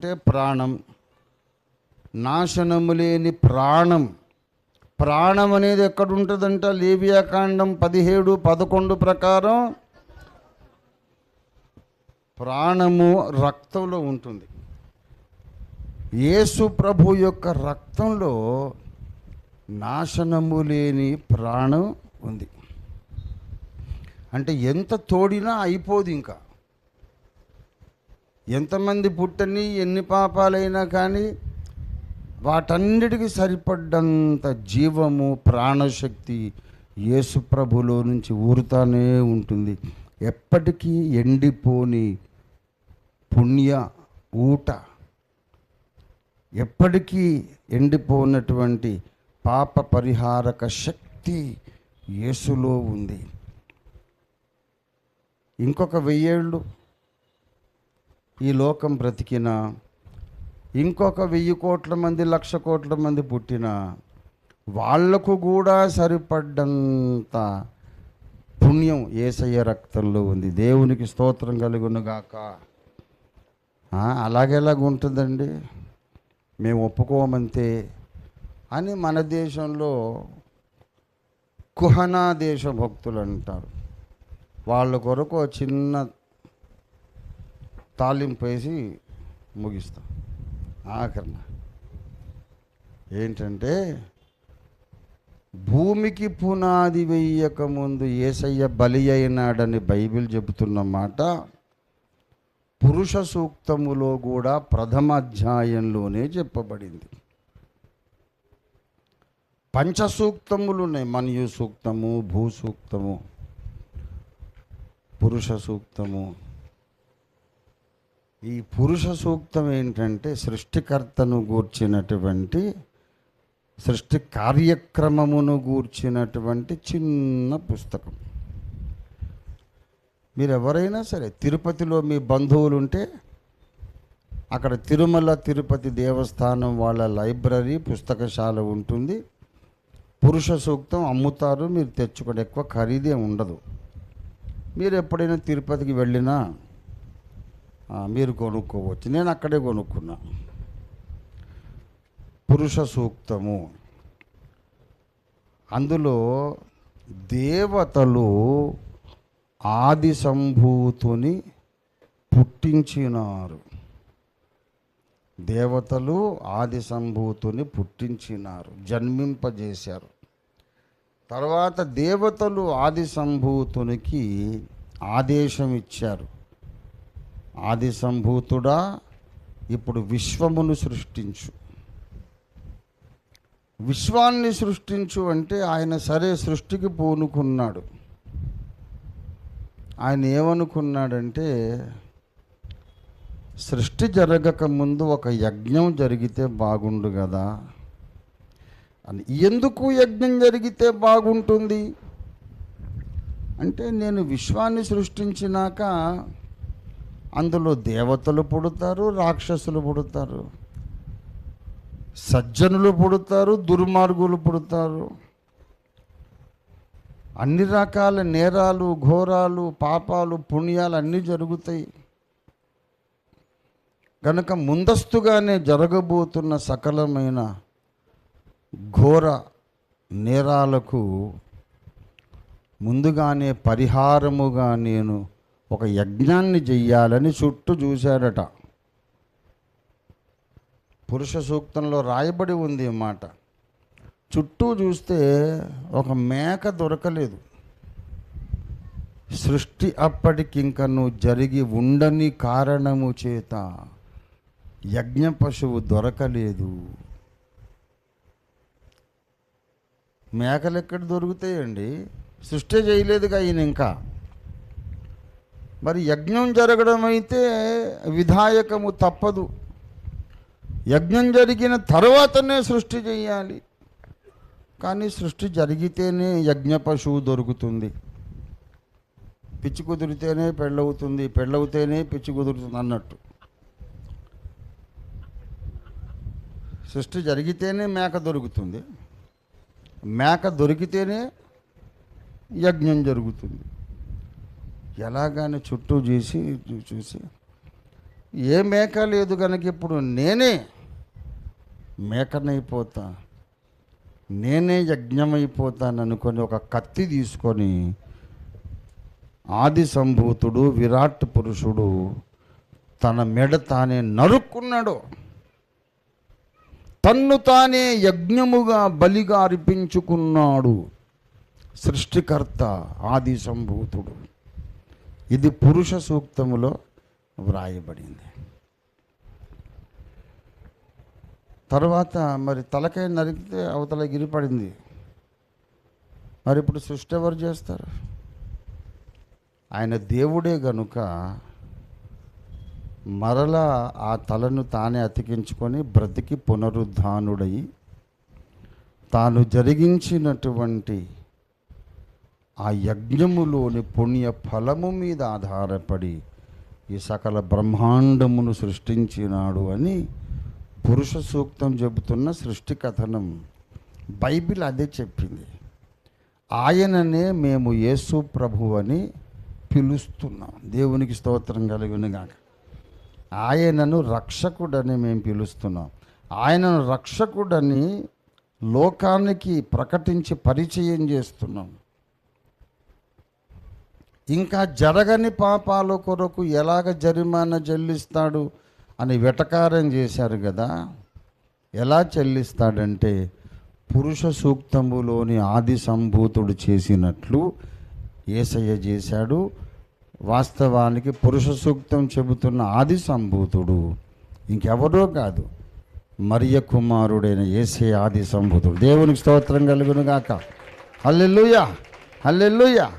అంటే ప్రాణం. నాశనము లేని ప్రాణం. ప్రాణం అనేది ఎక్కడుంటుందంట? లేవియాకాండం పదిహేడు పదకొండు ప్రకారం ప్రాణము రక్తంలో ఉంటుంది. యేసు ప్రభు యొక్క రక్తంలో నాశనము లేని ప్రాణం ఉంది. అంటే ఎంత తోడినా అయిపోదు ఇంకా. ఎంతమంది పుట్టని ఎన్ని పాపాలైనా కానీ వాటన్నిటికీ సరిపడ్డంత జీవము ప్రాణశక్తి యేసుప్రభులో నుంచి ఊరుతానే ఉంటుంది. ఎప్పటికీ ఎండిపోని పుణ్య ఊట ఎప్పటికీ ఎండిపోనటువంటి పాప పరిహారక శక్తి యేసులో ఉంది. ఇంకొక వెయ్యేళ్ళు ఈ లోకం బ్రతికిన ఇంకొక వెయ్యి కోట్ల మంది లక్ష కోట్ల మంది పుట్టిన వాళ్ళకు కూడా సరిపడ్డంత పుణ్యం ఏసయ్య రక్తంలో ఉంది. దేవునికి స్తోత్రం కలుగునుగాక అలాగేలాగ ఉంటుందండి? మేము ఒప్పుకోమంతే అని మన దేశంలో కుహనా దేశ భక్తులు అంటారు. వాళ్ళ కొరకు చిన్న తాలింపు వేసి ముగిస్తాం. ఆఖరణ. ఏంటంటే భూమికి పునాది వేయకముందు ముందు ఏసయ్య బలి అయినాడని బైబిల్ చెబుతున్న మాట పురుష సూక్తములో కూడా ప్రథమ అధ్యాయంలోనే చెప్పబడింది. పంచ సూక్తములు ఉన్నాయి. మన్యు సూక్తము భూ సూక్తము పురుష సూక్తము ఈ పురుష సూక్తం ఏంటంటే సృష్టికర్తను గూర్చినటువంటి సృష్టి కార్యక్రమమును గూర్చినటువంటి చిన్న పుస్తకం. మీరు ఎవరైనా సరే తిరుపతిలో మీ బంధువులు ఉంటే అక్కడ తిరుమల తిరుపతి దేవస్థానం వాళ్ళ లైబ్రరీ పుస్తకశాల ఉంటుంది. పురుష సూక్తం అమ్ముతారు మీరు తెచ్చుకోండి. ఎక్కువ ఖరీదే ఉండదు. మీరు ఎప్పుడైనా తిరుపతికి వెళ్ళినా మీరు కొనుక్కోవచ్చు. నేను అక్కడే కొనుక్కున్నా. పురుష సూక్తము. అందులో దేవతలు ఆది సంభూతుని పుట్టించినారు. దేవతలు ఆది సంభూతుని పుట్టించినారు. జన్మింపజేశారు. తర్వాత దేవతలు ఆది సంభూతునికి ఆదేశం ఇచ్చారు. ఆది సంభూతుడా ఇప్పుడు విశ్వమును సృష్టించు. విశ్వాన్ని సృష్టించు అంటే ఆయన సరే సృష్టికి పూనుకున్నాడు. ఆయన ఏమనుకున్నాడంటే సృష్టి జరగక ముందు ఒక యజ్ఞం జరిగితే బాగుండు కదా అని. ఎందుకు యజ్ఞం జరిగితే బాగుంటుంది? అంటే నేను విశ్వాన్ని సృష్టించినాక అందులో దేవతలు పుడతారు రాక్షసులు పుడతారు. సజ్జనులు పుడతారు దుర్మార్గులు పుడతారు. అన్ని రకాల నేరాలు ఘోరాలు పాపాలు పుణ్యాలు అన్నీ జరుగుతాయి. కనుక ముందస్తుగానే జరగబోతున్న సకలమైన ఘోర నేరాలకు ముందుగానే పరిహారముగా నేను ఒక యజ్ఞాన్ని చెయ్యాలని చుట్టూ చూశాడట పురుష సూక్తంలో రాయబడి ఉంది మాట. చుట్టూ చూస్తే ఒక మేక దొరకలేదు. సృష్టి అప్పటికింకను జరిగి ఉండని కారణము చేత యజ్ఞ పశువు దొరకలేదు. మేకలు ఎక్కడ దొరుకుతాయండి? సృష్టి చేయలేదుగా ఈయన ఇంకా మరి యజ్ఞం జరగడం అయితే విధాయకము తప్పదు. యజ్ఞం జరిగిన తర్వాతనే సృష్టి చేయాలి. కానీ సృష్టి జరిగితేనే యజ్ఞ పశువు దొరుకుతుంది. పిచ్చి కుదిరితేనే పెళ్ళవుతుంది పెళ్ళవుతేనే పిచ్చి కుదురుతుంది అన్నట్టు. సృష్టి జరిగితేనే మేక దొరుకుతుంది. మేక దొరికితేనే యజ్ఞం జరుగుతుంది. ఎలాగానే చుట్టూ చూసి చూసి ఏ మేక లేదు కనుక ఇప్పుడు నేనే మేకనైపోతా. నేనే యజ్ఞమైపోతాను అనుకొని ఒక కత్తి తీసుకొని ఆది సంభూతుడు విరాట్ పురుషుడు తన మెడ తానే నరుక్కున్నాడు. తన్ను తానే యజ్ఞముగా బలిగా అర్పించుకున్నాడు సృష్టికర్త ఆది సంభూతుడు ఇది పురుష సూక్తములో వ్రాయబడింది. తర్వాత మరి తలకాయ నరికితే అవతల గిరిపడింది మరి ఇప్పుడు సృష్టి ఎవరు చేస్తారు? ఆయన దేవుడే గనుక మరలా ఆ తలను తానే అతికించుకొని బ్రతికి పునరుద్ధానుడై తాను జరిగించినటువంటి ఆ యజ్ఞములోని పుణ్య ఫలము మీద ఆధారపడి ఈ సకల బ్రహ్మాండమును సృష్టించినాడు అని పురుష సూక్తం చెబుతున్న సృష్టి కథనం బైబిల్ అదే చెప్పింది. ఆయననే మేము యేసు ప్రభు అని పిలుస్తున్నాం. దేవునికి స్తోత్రం కలిగినగాక ఆయనను రక్షకుడని మేము పిలుస్తున్నాం. ఆయనను రక్షకుడని లోకానికి ప్రకటించి పరిచయం చేస్తున్నాం. ఇంకా జరగని పాపాల కొరకు ఎలాగ జరిమానా చెల్లిస్తాడు అని వెటకారం చేశారు కదా. ఎలా చెల్లిస్తాడంటే పురుష సూక్తములోని ఆది సంభూతుడు చేసినట్లు ఏసయ్య చేశాడు. వాస్తవానికి పురుష సూక్తం చెబుతున్న ఆది సంభూతుడు ఇంకెవరో కాదు మరియ కుమారుడైన ఏసే ఆది సంభూతుడు. దేవునికి స్తోత్రం కలుగునుగాక. గాక హల్లెలూయా.